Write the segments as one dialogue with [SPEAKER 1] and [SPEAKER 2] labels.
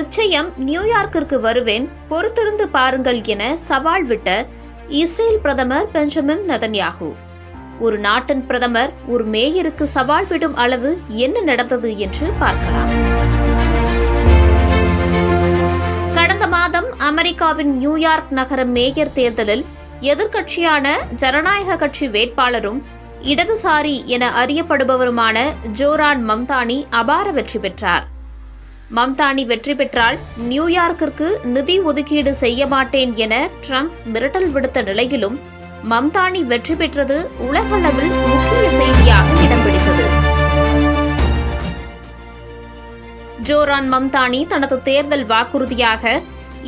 [SPEAKER 1] நிச்சயம் நியூயார்க்கிற்கு வருவேன் பொறுத்திருந்து பாருங்கள் என சவால் விட்ட இஸ்ரேல் பிரதமர் பெஞ்சமின் நதன்யாகு ஒரு நாட்டின் பிரதமர் ஒரு மேயருக்கு சவால் விடும் அளவு என்ன நடந்தது என்று பார்க்கலாம். கடந்த மாதம் அமெரிக்காவின் நியூயார்க் நகர மேயர் தேர்தலில் எதிர்க்கட்சியான ஜனநாயக கட்சி வேட்பாளரும் இடதுசாரி என அறியப்படுபவருமான ஜோரான் மம்தானி அபார வெற்றி பெற்றார். மம்தானி வெற்றி பெற்றால் நியூயார்க்கிற்கு நிதி ஒதுக்கீடு செய்ய மாட்டேன் என ட்ரம்ப் மிரட்டல் விடுத்த நிலையிலும் மம்தானி வெற்றி பெற்றது உலகளவில் முக்கிய செய்தியாக இடம் பிடித்தது. ஜோரான் மம்தானி தனது தேர்தல் வாக்குறுதியாக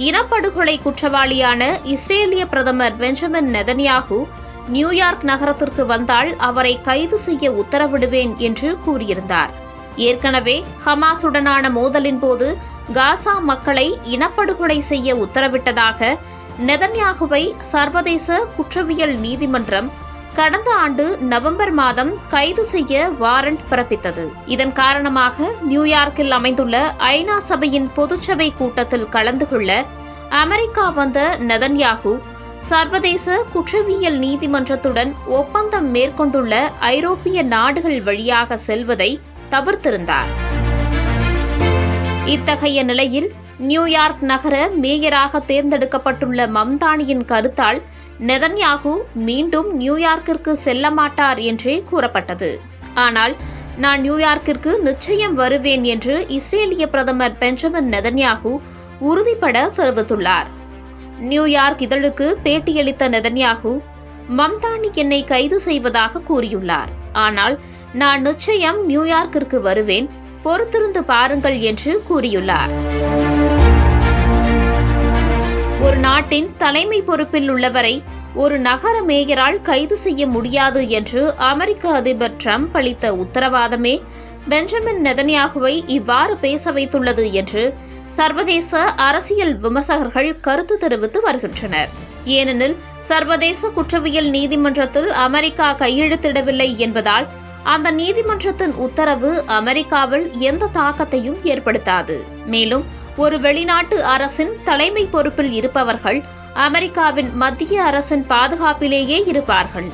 [SPEAKER 1] இனப்படுகொலை குற்றவாளியான இஸ்ரேலிய பிரதமர் பெஞ்சமின் நெதன்யாகு நியூயார்க் நகரத்திற்கு வந்தால் அவரை கைது செய்ய உத்தரவிடுவேன் என்று கூறியிருந்தார். ஏற்கனவே ஹமாசுடனான மோதலின் போது காசா மக்களை இனப்படுகொலை செய்ய உத்தரவிட்டதாக நெதன்யாகுவை சர்வதேச குற்றவியல் நீதிமன்றம் கடந்த ஆண்டு நவம்பர் மாதம் கைது செய்ய வாரண்ட் பிறப்பித்தது. இதன் காரணமாக நியூயார்க்கில் அமைந்துள்ள ஐநா சபையின் பொதுச்சபை கூட்டத்தில் கலந்து கொள்ள அமெரிக்கா வந்த நெதன்யாகு சர்வதேச குற்றவியல் நீதிமன்றத்துடன் ஒப்பந்தம் மேற்கொண்டுள்ள ஐரோப்பிய நாடுகள் வழியாக செல்வதை தவிர்த்திருந்தார். இத்தகைய நிலையில் நியூயார்க் நகர மேயராக தேர்ந்தெடுக்கப்பட்டுள்ள மம்தானியின் கருத்தால் நெதன்யாகு மீண்டும் நியூயார்க்கிற்கு செல்ல மாட்டார் என்றே கூறப்பட்டது. ஆனால் நான் நியூயார்க்கிற்கு நிச்சயம் வருவேன் என்று இஸ்ரேலிய பிரதமர் பெஞ்சமின் நெதன்யாகு உறுதிபட தெரிவித்துள்ளார். நியூயார்க் இதழுக்கு பேட்டியளித்த நெதன்யாகு மம்தானி என்னை கைது செய்வதாக கூறியுள்ளார். ஆனால் நான் நிச்சயம் நியூயார்க்கிற்கு வருவேன். பொறுத்திருந்து பாருங்கள் என்று கூறியுள்ளார். ஒரு நாட்டின் தலைமை பொறுப்பில் உள்ளவரை ஒரு நகர மேயரால் கைது செய்ய முடியாது என்று அமெரிக்க அதிபர் ட்ரம்ப் அளித்த உத்தரவாதமே பெஞ்சமின் நெதன்யாகுவை இவ்வாறு பேச வைத்துள்ளது என்று சர்வதேச அரசியல் விமர்சகர்கள் கருத்து தெரிவித்து வருகின்றனர். ஏனெனில் சர்வதேச குற்றவியல் நீதிமன்றத்தில் அமெரிக்கா கையெழுத்திடவில்லை என்பதால் அந்த நீதிமன்றத்தின் உத்தரவு அமெரிக்காவில் எந்த தாக்கத்தையும் ஏற்படுத்தாது. மேலும் ஒரு வெளிநாட்டு அரசின் தலைமை பொறுப்பில் இருப்பவர்கள் அமெரிக்காவின் மத்திய அரசின் பாதுகாப்பிலேயே இருப்பார்கள்.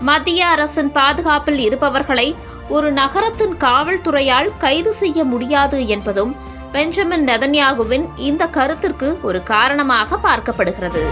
[SPEAKER 1] மத்திய அரசின் பாதுகாப்பில் இருப்பவர்களை ஒரு நகரத்தின் காவல்துறையால் கைது செய்ய முடியாது என்பதும் பெஞ்சமின் நெதன்யாகுவின் இந்த கருத்திற்கு ஒரு காரணமாக பார்க்கப்படுகிறது.